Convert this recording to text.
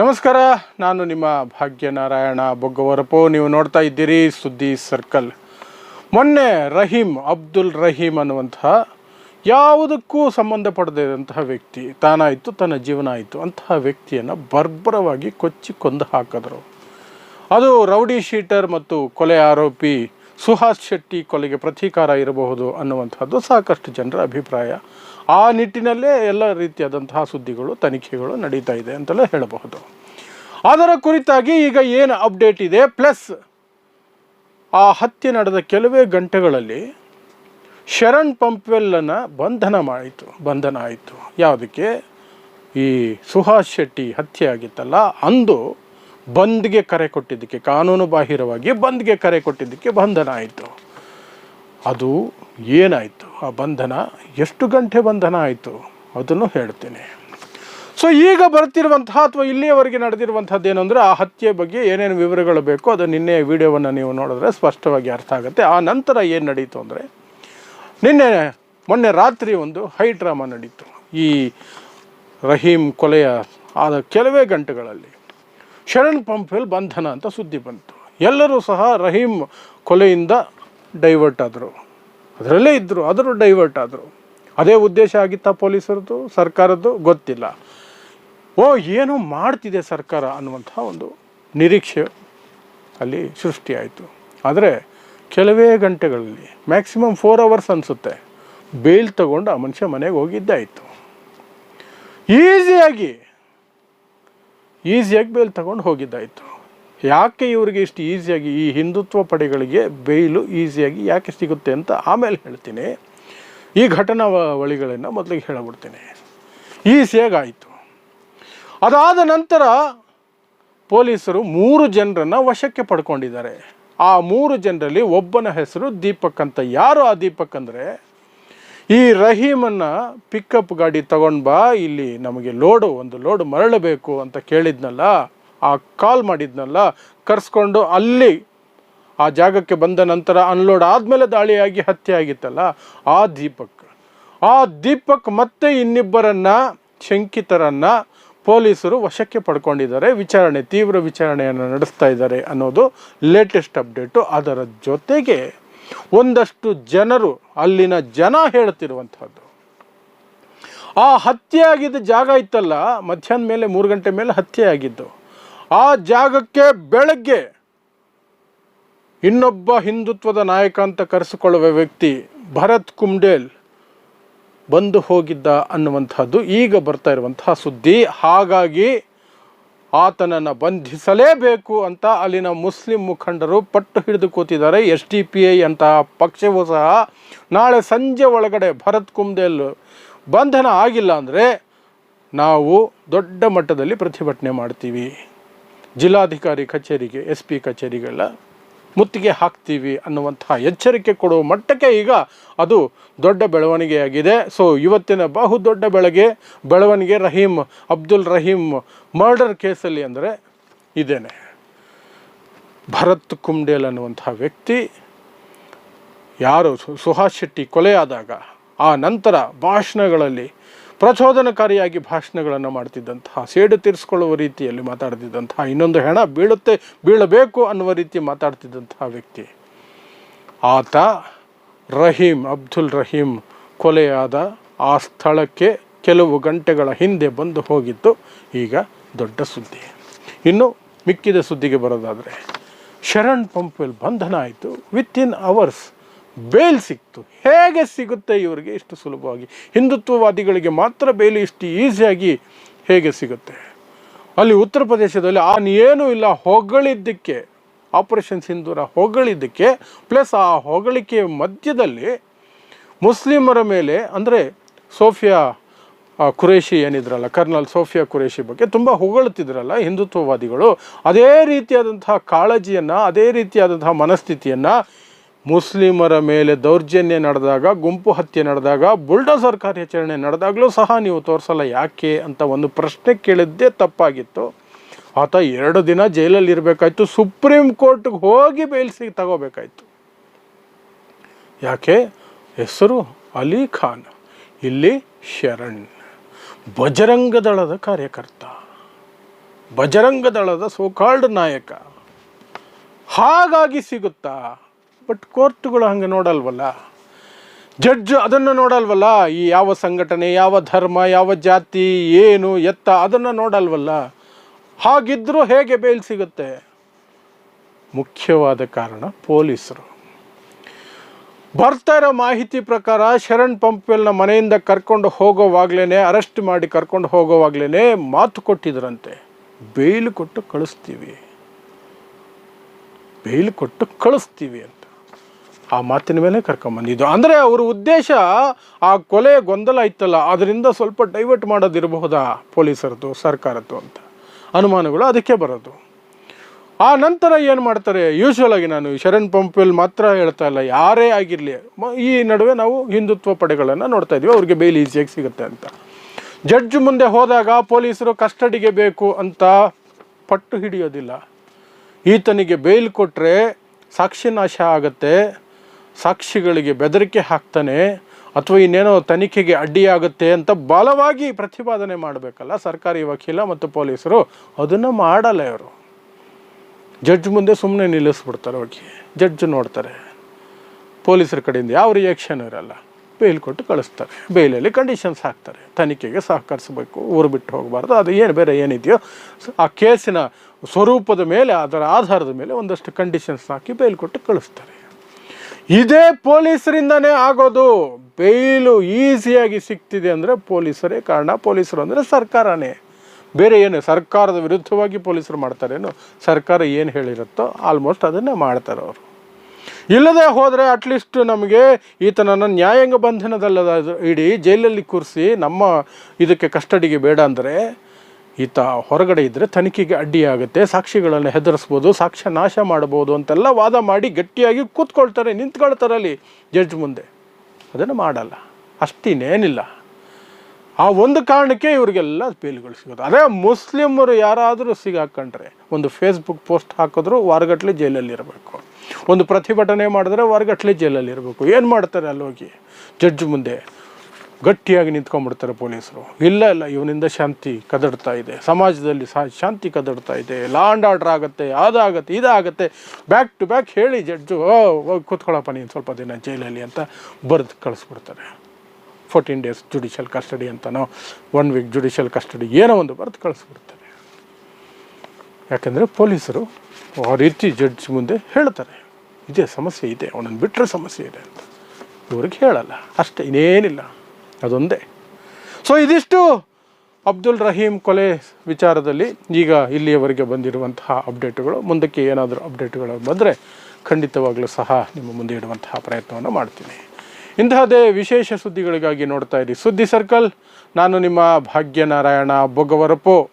ನಮಸ್ಕಾರ, ನಾನು ನಿಮ್ಮ ಭಾಗ್ಯನಾರಾಯಣ ಬೊಗ್ಗವರಪು. ನೀವು ನೋಡ್ತಾ ಇದ್ದೀರಿ ಸುದ್ದಿ ಸರ್ಕಲ್. ಮೊನ್ನೆ ರಹೀಂ ಅಬ್ದುಲ್ ರಹೀಂ ಅನ್ನುವಂತಹ ಯಾವುದಕ್ಕೂ ಸಂಬಂಧಪಡದಿರುವಂತಹ ವ್ಯಕ್ತಿ, ತಾನಾಯಿತು, ತನ್ನ ಜೀವನ ಆಯಿತು ಅಂತಹ ವ್ಯಕ್ತಿಯನ್ನು ಬರ್ಬರವಾಗಿ ಕೊಚ್ಚಿ ಕೊಂದು ಹಾಕಿದ್ರು. ಅದು ರೌಡಿ ಶೀಟರ್ ಮತ್ತು ಕೊಲೆ ಆರೋಪಿ ಸುಹಾಸ್ ಶೆಟ್ಟಿ ಕೊಲೆಗೆ ಪ್ರತೀಕಾರ ಇರಬಹುದು ಅನ್ನುವಂಥದ್ದು ಸಾಕಷ್ಟು ಜನರ ಅಭಿಪ್ರಾಯ. ಆ ನಿಟ್ಟಿನಲ್ಲೇ ಎಲ್ಲ ರೀತಿಯಾದಂತಹ ಸುದ್ದಿಗಳು, ತನಿಖೆಗಳು ನಡೀತಾ ಇದೆ ಅಂತಲೇ ಹೇಳಬಹುದು. ಅದರ ಕುರಿತಾಗಿ ಈಗ ಏನು ಅಪ್ಡೇಟ್ ಇದೆ? ಪ್ಲಸ್ ಆ ಹತ್ಯೆ ನಡೆದ ಕೆಲವೇ ಗಂಟೆಗಳಲ್ಲಿ ಶರಣ್ ಪಂಪ್ವೆಲ್ಲನ್ನು ಬಂಧನ ಮಾಡಿತು, ಬಂಧನ ಆಯಿತು. ಯಾವುದಕ್ಕೆ? ಈ ಸುಹಾಸ್ ಶೆಟ್ಟಿ ಹತ್ಯೆ ಆಗಿತ್ತಲ್ಲ, ಅಂದು ಬಂದ್ಗೆ ಕರೆ ಕೊಟ್ಟಿದ್ದಕ್ಕೆ ಕಾನೂನು ಬಾಹಿರವಾಗಿ ಬಂದ್ಗೆ ಕರೆ ಕೊಟ್ಟಿದ್ದಕ್ಕೆ ಬಂಧನ ಆಯಿತು. ಅದು ಏನಾಯಿತು? ಆ ಬಂಧನ ಎಷ್ಟು ಗಂಟೆ ಬಂಧನ ಆಯಿತು? ಅದನ್ನು ಹೇಳ್ತೀನಿ. ಸೊ, ಈಗ ಬರ್ತಿರುವಂತಹ ಅಥವಾ ಇಲ್ಲಿಯವರೆಗೆ ನಡೆದಿರುವಂಥದ್ದು ಏನು ಆ ಹತ್ಯೆ ಬಗ್ಗೆ ಏನೇನು ವಿವರಗಳು ಬೇಕೋ ಅದು ನಿನ್ನೆ ವಿಡಿಯೋವನ್ನು ನೀವು ನೋಡಿದ್ರೆ ಸ್ಪಷ್ಟವಾಗಿ ಅರ್ಥ ಆಗುತ್ತೆ. ಆ ನಂತರ ಏನು ನಡೀತು ಅಂದರೆ, ನಿನ್ನೆ ಮೊನ್ನೆ ರಾತ್ರಿ ಒಂದು ಹೈ ಡ್ರಾಮಾ ನಡೀತು. ಈ ರಹೀಂ ಕೊಲೆಯ ಆದ ಕೆಲವೇ ಗಂಟೆಗಳಲ್ಲಿ ಶರಣ್ ಪಂಪೆಲ್ ಬಂಧನ ಅಂತ ಸುದ್ದಿ ಬಂತು. ಎಲ್ಲರೂ ಸಹ ರಹೀಂ ಕೊಲೆಯಿಂದ ಡೈವರ್ಟ್ ಆದರು. ಅದರಲ್ಲೇ ಇದ್ದರು ಆದರೂ ಡೈವರ್ಟ್ ಆದರು. ಅದೇ ಉದ್ದೇಶ ಆಗಿತ್ತಾ ಪೊಲೀಸರದ್ದು, ಸರ್ಕಾರದ್ದು? ಗೊತ್ತಿಲ್ಲ. ಓ, ಏನು ಮಾಡ್ತಿದೆ ಸರ್ಕಾರ ಅನ್ನುವಂಥ ಒಂದು ನಿರೀಕ್ಷೆ ಅಲ್ಲಿ ಸೃಷ್ಟಿಯಾಯಿತು ಆದರೆ ಕೆಲವೇ ಗಂಟೆಗಳಲ್ಲಿ, ಮ್ಯಾಕ್ಸಿಮಮ್ ಫೋರ್ ಅವರ್ಸ್ ಅನಿಸುತ್ತೆ, ಬೇಲ್ ತಗೊಂಡು ಆ ಮನುಷ್ಯ ಮನೆಗೆ ಹೋಗಿದ್ದಾಯಿತು. ಈಸಿಯಾಗಿ ಈಸಿಯಾಗಿ ಬೇಲ್ ತಗೊಂಡು ಹೋಗಿದ್ದಾಯಿತು. ಯಾಕೆ ಇವರಿಗೆ ಇಷ್ಟು ಈಸಿಯಾಗಿ ಈ ಹಿಂದುತ್ವ ಪಡೆಗಳಿಗೆ ಬೇಯ್ಲು ಈಸಿಯಾಗಿ ಯಾಕೆ ಸಿಗುತ್ತೆ ಅಂತ ಆಮೇಲೆ ಹೇಳ್ತೀನಿ. ಈ ಘಟನಾವಳಿಗಳನ್ನು ಮೊದಲಿಗೆ ಹೇಳಿಬಿಡ್ತೀನಿ. ಈಸಿಯಾಗಿ ಆಯಿತು. ಅದಾದ ನಂತರ ಪೊಲೀಸರು ಮೂರು ಜನರನ್ನು ವಶಕ್ಕೆ ಪಡ್ಕೊಂಡಿದ್ದಾರೆ. ಆ ಮೂರು ಜನರಲ್ಲಿ ಒಬ್ಬನ ಹೆಸರು ದೀಪಕ್ ಅಂತ. ಯಾರು ಆ ದೀಪಕ್ ಅಂದರೆ? ಈ ರಹೀಮನ್ನು ಪಿಕಪ್ ಗಾಡಿ ತಗೊಂಡು ಬಾ, ಇಲ್ಲಿ ನಮಗೆ ಲೋಡು ಒಂದು ಲೋಡ್ ಮರಳಬೇಕು ಅಂತ ಕೇಳಿದ್ನಲ್ಲ, ಆ ಕಾಲ್ ಮಾಡಿದ್ನಲ್ಲ, ಕರೆಸ್ಕೊಂಡು ಅಲ್ಲಿ ಆ ಜಾಗಕ್ಕೆ ಬಂದ ನಂತರ ಅನ್ಲೋಡ್ ಆದಮೇಲೆ ದಾಳಿಯಾಗಿ ಹತ್ಯೆ ಆಗಿತ್ತಲ್ಲ, ಆ ದೀಪಕ್. ಆ ದೀಪಕ್ ಮತ್ತೆ ಇನ್ನಿಬ್ಬರನ್ನ, ಶಂಕಿತರನ್ನು ಪೊಲೀಸರು ವಶಕ್ಕೆ ಪಡ್ಕೊಂಡಿದ್ದಾರೆ. ವಿಚಾರಣೆ, ತೀವ್ರ ವಿಚಾರಣೆಯನ್ನು ನಡೆಸ್ತಾ ಇದ್ದಾರೆ ಅನ್ನೋದು ಲೇಟೆಸ್ಟ್ ಅಪ್ಡೇಟು ಅದರ ಜೊತೆಗೆ ಒಂದಷ್ಟು ಜನರು ಅಲ್ಲಿನ ಜನ ಹೇಳ್ತಿರುವಂಥದ್ದು. ಆ ಹತ್ಯೆ ಆಗಿದ್ದ ಜಾಗ ಇತ್ತಲ್ಲ, ಮಧ್ಯಾಹ್ನ ಮೇಲೆ, ಮೂರು ಗಂಟೆ ಮೇಲೆ ಹತ್ಯೆ ಆಗಿದ್ದು ಆ ಜಾಗಕ್ಕೆ ಬೆಳಗ್ಗೆ ಇನ್ನೊಬ್ಬ ಹಿಂದುತ್ವದ ನಾಯಕ ಅಂತ ಕರೆಸಿಕೊಳ್ಳುವ ವ್ಯಕ್ತಿ ಭರತ್ ಕುಮ್ಡೇಲ್ ಬಂದು ಹೋಗಿದ್ದ ಅನ್ನುವಂಥದ್ದು ಈಗ ಬರ್ತಾ ಇರುವಂತಹ ಸುದ್ದಿ. ಹಾಗಾಗಿ ಆತನನ್ನು ಬಂಧಿಸಲೇಬೇಕು ಅಂತ ಅಲ್ಲಿನ ಮುಸ್ಲಿಂ ಮುಖಂಡರು ಪಟ್ಟು ಹಿಡಿದು ಕೂತಿದ್ದಾರೆ. ಎಸ್ ಟಿ ಪಿ ಐ ಅಂತಹ ಪಕ್ಷವೂ ಸಹ ನಾಳೆ ಸಂಜೆ ಒಳಗಡೆ ಭರತ್ ಕುಮ್ದೇಲ್ ಬಂಧನ ಆಗಿಲ್ಲ ಅಂದರೆ ನಾವು ದೊಡ್ಡ ಮಟ್ಟದಲ್ಲಿ ಪ್ರತಿಭಟನೆ ಮಾಡ್ತೀವಿ. ಜಿಲ್ಲಾಧಿಕಾರಿ ಕಚೇರಿಗೆ ಎಸ್ ಪಿ ಕಚೇರಿಗಳ ಮುತ್ತಿಗೆ ಹಾಕ್ತೀವಿ ಅನ್ನುವಂತಹ ಎಚ್ಚರಿಕೆ ಕೊಡುವ ಮಟ್ಟಕ್ಕೆ ಈಗ ಅದು ದೊಡ್ಡ ಬೆಳವಣಿಗೆಯಾಗಿದೆ. ಸೊ ಇವತ್ತಿನ ಬಹು ದೊಡ್ಡ ಬೆಳಗ್ಗೆ ಬೆಳವಣಿಗೆ ರಹೀಂ ಅಬ್ದುಲ್ ರಹೀಂ ಮರ್ಡರ್ ಕೇಸಲ್ಲಿ ಅಂದರೆ ಇದೇನೆ. ಭರತ್ ಕುಂಡೇಲ್ ಅನ್ನುವಂತಹ ವ್ಯಕ್ತಿ ಯಾರು ಸುಹಾಸ್ ಶೆಟ್ಟಿ ಕೊಲೆಯಾದಾಗ ಆ ನಂತರ ಭಾಷಣಗಳಲ್ಲಿ ಪ್ರಚೋದನಕಾರಿಯಾಗಿ ಭಾಷಣಗಳನ್ನು ಮಾಡ್ತಿದ್ದಂತಹ, ಸೇಡು ತೀರಿಸ್ಕೊಳ್ಳುವ ರೀತಿಯಲ್ಲಿ ಮಾತಾಡ್ತಿದ್ದಂತಹ, ಇನ್ನೊಂದು ಹೆಣ ಬೀಳುತ್ತೆ, ಬೀಳಬೇಕು ಅನ್ನುವ ರೀತಿ ಮಾತಾಡ್ತಿದ್ದಂತಹ ವ್ಯಕ್ತಿ. ಆತ ರಹೀಂ, ಅಬ್ದುಲ್ ರಹೀಂ ಕೊಲೆಯಾದ ಆ ಸ್ಥಳಕ್ಕೆ ಕೆಲವು ಗಂಟೆಗಳ ಹಿಂದೆ ಬಂದು ಹೋಗಿದ್ದು ಈಗ ದೊಡ್ಡ ಸುದ್ದಿ. ಇನ್ನು ಮಿಕ್ಕಿದ ಸುದ್ದಿಗೆ ಬರೋದಾದರೆ, ಶರಣ್ ಪಂಪ್ವೆಲ್ ಬಂಧನ ಆಯಿತು. ವಿತ್ ಇನ್ ಅವರ್ಸ್ ಬೇಲ್ ಸಿಕ್ತು. ಹೇಗೆ ಸಿಗುತ್ತೆ ಇವರಿಗೆ? ಇಷ್ಟು ಸುಲಭವಾಗಿ. ಹಿಂದುತ್ವವಾದಿಗಳಿಗೆ ಮಾತ್ರ ಬೇಲು ಇಷ್ಟು ಈಸಿಯಾಗಿ ಹೇಗೆ ಸಿಗುತ್ತೆ? ಅಲ್ಲಿ ಉತ್ತರ ಪ್ರದೇಶದಲ್ಲಿ ಆ ಏನೂ ಇಲ್ಲ, ಹೊಗಳಿದ್ದಕ್ಕೆ, ಆಪರೇಷನ್ ಸಿಂಧೂರ ಹೊಗಳಿದ್ದಕ್ಕೆ, ಪ್ಲಸ್ ಆ ಹೊಗಳಿಕೆ ಮಧ್ಯದಲ್ಲಿ ಮುಸ್ಲಿಮರ ಮೇಲೆ, ಅಂದರೆ ಸೋಫಿಯಾ ಕುರೇಶಿ ಏನಿದ್ರಲ್ಲ, ಕರ್ನಲ್ ಸೋಫಿಯಾ ಕುರೇಶಿ ಬಗ್ಗೆ ತುಂಬ ಹೊಗಳುತ್ತಿದ್ರಲ್ಲ ಹಿಂದುತ್ವವಾದಿಗಳು. ಅದೇ ರೀತಿಯಾದಂತಹ ಕಾಳಜಿಯನ್ನು, ಅದೇ ರೀತಿಯಾದಂತಹ ಮನಸ್ಥಿತಿಯನ್ನು ಮುಸ್ಲಿಮರ ಮೇಲೆ ದೌರ್ಜನ್ಯ ನಡೆದಾಗ, ಗುಂಪು ಹತ್ಯೆ ನಡೆದಾಗ, ಬುಲ್ಡೋಸರ್ ಕಾರ್ಯಾಚರಣೆ ನಡೆದಾಗಲೂ ಸಹ ನೀವು ತೋರಿಸಲ್ಲ. ಯಾಕೆ ಅಂತ ಒಂದು ಪ್ರಶ್ನೆ ಕೇಳಿದ್ದೇ ತಪ್ಪಾಗಿತ್ತು. ಆತ ಎರಡು ದಿನ ಜೈಲಲ್ಲಿ ಇರಬೇಕಾಯ್ತು. ಸುಪ್ರೀಂ ಕೋರ್ಟ್ಗೆ ಹೋಗಿ ಬೇಲ್ಸಿ ತಗೋಬೇಕಾಯ್ತು. ಯಾಕೆ? ಹೆಸರು ಅಲಿ ಖಾನ್, ಇಲ್ಲಿ ಶರಣ್. ಬಜರಂಗ ದಳದ ಕಾರ್ಯಕರ್ತ ಬಜರಂಗ ದಳದ ಸೋಕಾಲ್ಡ್ ನಾಯಕ. ಹಾಗಾಗಿ ಸಿಗುತ್ತಾ? ಬಟ್ ಕೋರ್ಟ್ಗಳು ಹಂಗೆ ನೋಡಲ್ವಲ್ಲ? ಜಡ್ಜ್ ಅದನ್ನು ನೋಡಲ್ವಲ್ಲ? ಈ ಯಾವ ಸಂಘಟನೆ, ಯಾವ ಧರ್ಮ, ಯಾವ ಜಾತಿ, ಏನು, ಎತ್ತ ಅದನ್ನು ನೋಡಲ್ವಲ್ಲ? ಹಾಗಿದ್ದರೂ ಹೇಗೆ ಬೇಲ್ ಸಿಗುತ್ತೆ? ಮುಖ್ಯವಾದ ಕಾರಣ ಪೊಲೀಸರು. ಬರ್ತಾ ಇರೋ ಮಾಹಿತಿ ಪ್ರಕಾರ ಶರಣ್ ಪಂಪ್ವೆಲ್ನ ಮನೆಯಿಂದ ಕರ್ಕೊಂಡು ಹೋಗೋವಾಗ್ಲೇ ಅರೆಸ್ಟ್ ಮಾಡಿ ಕರ್ಕೊಂಡು ಹೋಗೋವಾಗ್ಲೇ ಮಾತು ಕೊಟ್ಟಿದ್ರಂತೆ. ಬೇಲ್ ಕೊಟ್ಟು ಕಳಿಸ್ತೀವಿ. ಬೇಲ್ ಕೊಟ್ಟು ಕಳಿಸ್ತೀವಿ ಅಂತ. ಆ ಮಾತಿನ ಮೇಲೆ ಕರ್ಕೊಂಬಂದಿದ್ದು. ಅಂದರೆ ಅವ್ರ ಉದ್ದೇಶ ಆ ಕೊಲೆ ಗೊಂದಲ ಇತ್ತಲ್ಲ, ಅದರಿಂದ ಸ್ವಲ್ಪ ಡೈವರ್ಟ್ ಮಾಡೋದಿರಬಹುದಾ ಪೊಲೀಸರದ್ದು, ಸರ್ಕಾರದ್ದು ಅಂತ? ಅನುಮಾನಗಳು ಅದಕ್ಕೆ ಬರೋದು. ಆ ನಂತರ ಏನು ಮಾಡ್ತಾರೆ? ಯೂಶ್ವಲ್ ಆಗಿ ನಾನು ಶರಣ್ ಪಂಪಲ್ಲಿ ಮಾತ್ರ ಹೇಳ್ತಾ ಇಲ್ಲ, ಯಾರೇ ಆಗಿರಲಿ. ಈ ನಡುವೆ ನಾವು ಹಿಂದುತ್ವ ಪಡೆಗಳನ್ನು ನೋಡ್ತಾ ಇದ್ದೀವಿ, ಅವ್ರಿಗೆ ಬೇಲ್ ಈಸಿಯಾಗಿ ಸಿಗುತ್ತೆ ಅಂತ. ಜಡ್ಜ್ ಮುಂದೆ ಹೋದಾಗ ಪೊಲೀಸರು ಕಸ್ಟಡಿಗೆ ಬೇಕು ಅಂತ ಪಟ್ಟು ಹಿಡಿಯೋದಿಲ್ಲ. ಈತನಿಗೆ ಬೇಲ್ ಕೊಟ್ಟರೆ ಸಾಕ್ಷಿ ನಾಶ ಆಗುತ್ತೆ. ಸಾಕ್ಷಿಗಳಿಗೆ ಬೆದರಿಕೆ ಹಾಕ್ತಾನೆ ಅಥವಾ ಇನ್ನೇನೋ ತನಿಖೆಗೆ ಅಡ್ಡಿಯಾಗುತ್ತೆ ಅಂತ ಬಲವಾಗಿ ಪ್ರತಿಪಾದನೆ ಮಾಡಬೇಕಲ್ಲ ಸರ್ಕಾರಿ ವಕೀಲ ಮತ್ತು ಪೊಲೀಸರು? ಅದನ್ನು ಮಾಡಲ್ಲ ಇವರು. ಜಡ್ಜ್ ಮುಂದೆ ಸುಮ್ಮನೆ ನಿಲ್ಲಿಸ್ಬಿಡ್ತಾರೆ ಹೋಗಿ ಜಡ್ಜ್ ನೋಡ್ತಾರೆ. ಪೊಲೀಸರ ಕಡೆಯಿಂದ ಯಾವ ರಿಯಾಕ್ಷನ್ ಇರಲ್ಲ. ಬೇಲ್ ಕೊಟ್ಟು ಕಳಿಸ್ತಾರೆ. ಬೇಲಲ್ಲಿ ಕಂಡೀಷನ್ಸ್ ಹಾಕ್ತಾರೆ. ತನಿಖೆಗೆ ಸಹಕರಿಸಬೇಕು. ಊರು ಬಿಟ್ಟು ಹೋಗಬಾರ್ದು. ಅದು ಏನು ಬೇರೆ ಏನಿದೆಯೋ? ಆ ಕೇಸಿನ ಸ್ವರೂಪದ ಮೇಲೆ ಅದರ ಆಧಾರದ ಮೇಲೆ ಒಂದಷ್ಟು ಕಂಡೀಷನ್ಸ್ ಹಾಕಿ ಬೇಲ್ ಕೊಟ್ಟು ಕಳಿಸ್ತಾರೆ. ಇದೇ ಪೊಲೀಸರಿಂದನೇ ಆಗೋದು. ಬೇಲು ಈಸಿಯಾಗಿ ಸಿಗ್ತಿದೆ ಅಂದರೆ ಪೊಲೀಸರೇ ಕಾರಣ. ಪೊಲೀಸರು ಅಂದರೆ ಸರ್ಕಾರನೇ. ಬೇರೆ ಏನು ಸರ್ಕಾರದ ವಿರುದ್ಧವಾಗಿ ಪೊಲೀಸರು ಮಾಡ್ತಾರೇನು ಸರ್ಕಾರ ಏನು ಹೇಳಿರುತ್ತೋ ಆಲ್ಮೋಸ್ಟ್ ಅದನ್ನೇ ಮಾಡ್ತಾರೆ ಅವರು. ಇಲ್ಲದೆ ಹೋದರೆ ಅಟ್ಲೀಸ್ಟ್ ನಮಗೆ ಈತನನ್ನು ನ್ಯಾಯಾಂಗ ಬಂಧನದಲ್ಲದ ಇಡೀ ಜೈಲಲ್ಲಿ ಕೂರಿಸಿ ನಮ್ಮ ಇದಕ್ಕೆ ಕಸ್ಟಡಿಗೆ ಬೇಡ ಅಂದರೆ ಈತ ಹೊರಗಡೆ ಇದ್ದರೆ ತನಿಖೆಗೆ ಅಡ್ಡಿಯಾಗುತ್ತೆ, ಸಾಕ್ಷಿಗಳನ್ನು ಹೆದರಿಸ್ಬೋದು, ಸಾಕ್ಷ್ಯ ನಾಶ ಮಾಡ್ಬೋದು ಅಂತೆಲ್ಲ ವಾದ ಮಾಡಿ ಗಟ್ಟಿಯಾಗಿ ಕೂತ್ಕೊಳ್ತಾರೆ ನಿಂತ್ಕೊಳ್ತಾರೆ ಅಲ್ಲಿ ಜಡ್ಜ್ ಮುಂದೆ. ಅದನ್ನು ಮಾಡಲ್ಲ. ಅಷ್ಟಿನ್ನೇನಿಲ್ಲ ಆ ಒಂದು ಕಾರಣಕ್ಕೆ ಇವರಿಗೆಲ್ಲ ಬೇಲ್ಗಳು ಸಿಗೋದು. ಅದೇ ಮುಸ್ಲಿಮರು ಯಾರಾದರೂ ಸಿಗಾಕೊಂಡ್ರೆ, ಒಂದು ಫೇಸ್ಬುಕ್ ಪೋಸ್ಟ್ ಹಾಕಿದ್ರು ವಾರಗಟ್ಲೆ ಜೈಲಲ್ಲಿ ಇರಬೇಕು. ಒಂದು ಪ್ರತಿಭಟನೆ ಮಾಡಿದ್ರೆ ವಾರಗಟ್ಲೆ ಜೈಲಲ್ಲಿ ಇರಬೇಕು. ಏನು ಮಾಡ್ತಾರೆ ಅಲ್ಲಿ ಹೋಗಿ ಜಡ್ಜ್ ಮುಂದೆ. ಗಟ್ಟಿಯಾಗಿ ನಿಂತ್ಕೊಂಡ್ಬಿಡ್ತಾರೆ ಪೊಲೀಸರು. ಇಲ್ಲ ಇಲ್ಲ, ಇವನಿಂದ ಶಾಂತಿ ಕದಡ್ತಾ ಇದೆ. ಸಮಾಜದಲ್ಲಿ ಶಾಂತಿ ಕದಡ್ತಾ ಇದೆ. ಲಾ ಆ್ಯಂಡ್ ಆರ್ಡ್ರ್ ಆಗುತ್ತೆ, ಅದಾಗತ್ತೆ, ಇದಾಗತ್ತೆ. ಬ್ಯಾಕ್ ಟು ಬ್ಯಾಕ್ ಹೇಳಿ ಜಡ್ಜು, ಓ ಕೂತ್ಕೊಳ್ಳಪ್ಪ ನೀನು ಸ್ವಲ್ಪ ದಿನ ಜೈಲಲ್ಲಿ ಅಂತ ಬರೆದು ಕಳಿಸ್ಬಿಡ್ತಾರೆ. ಫೋರ್ಟೀನ್ ಡೇಸ್ ಜುಡಿಷಿಯಲ್ ಕಸ್ಟಡಿ ಅಂತನೋ, ಒನ್ ವೀಕ್ ಜುಡಿಷಿಯಲ್ ಕಸ್ಟಡಿ, ಏನೋ ಒಂದು ಬರೆದು ಕಳಿಸ್ಬಿಡ್ತಾರೆ. ಯಾಕೆಂದರೆ ಪೊಲೀಸರು ಆ ರೀತಿ ಜಡ್ಜ್ ಮುಂದೆ ಹೇಳ್ತಾರೆ. ಇದೇ ಸಮಸ್ಯೆ ಇದೆ, ಅವನನ್ನು ಬಿಟ್ಟರೆ ಸಮಸ್ಯೆ ಇದೆ ಅಂತ. ಇವ್ರಿಗೆ ಹೇಳಲ್ಲ. ಅಷ್ಟೇ, ಇನ್ನೇನಿಲ್ಲ. ಅದೊಂದೇ. ಸೊ ಇದಿಷ್ಟು ಅಬ್ದುಲ್ ರಹೀಮ್ ಕೊಲೆ ವಿಚಾರದಲ್ಲಿ ಈಗ ಇಲ್ಲಿಯವರೆಗೆ ಬಂದಿರುವಂತಹ ಅಪ್ಡೇಟ್ಗಳು. ಮುಂದಕ್ಕೆ ಏನಾದರೂ ಅಪ್ಡೇಟ್ಗಳು ಬಂದರೆ ಖಂಡಿತವಾಗಲೂ ಸಹ ನಿಮ್ಮ ಮುಂದೆ ಇಡುವಂತಹ ಪ್ರಯತ್ನವನ್ನು ಮಾಡ್ತೀನಿ. ಇಂತಹದೇ ವಿಶೇಷ ಸುದ್ದಿಗಳಿಗಾಗಿ ನೋಡ್ತಾ ಇರಿ. ಸುದ್ದಿ ಸರ್ಕಲ್, ನಾನು ನಿಮ್ಮ ಭಾಗ್ಯನಾರಾಯಣ ಬೊಗವರಪು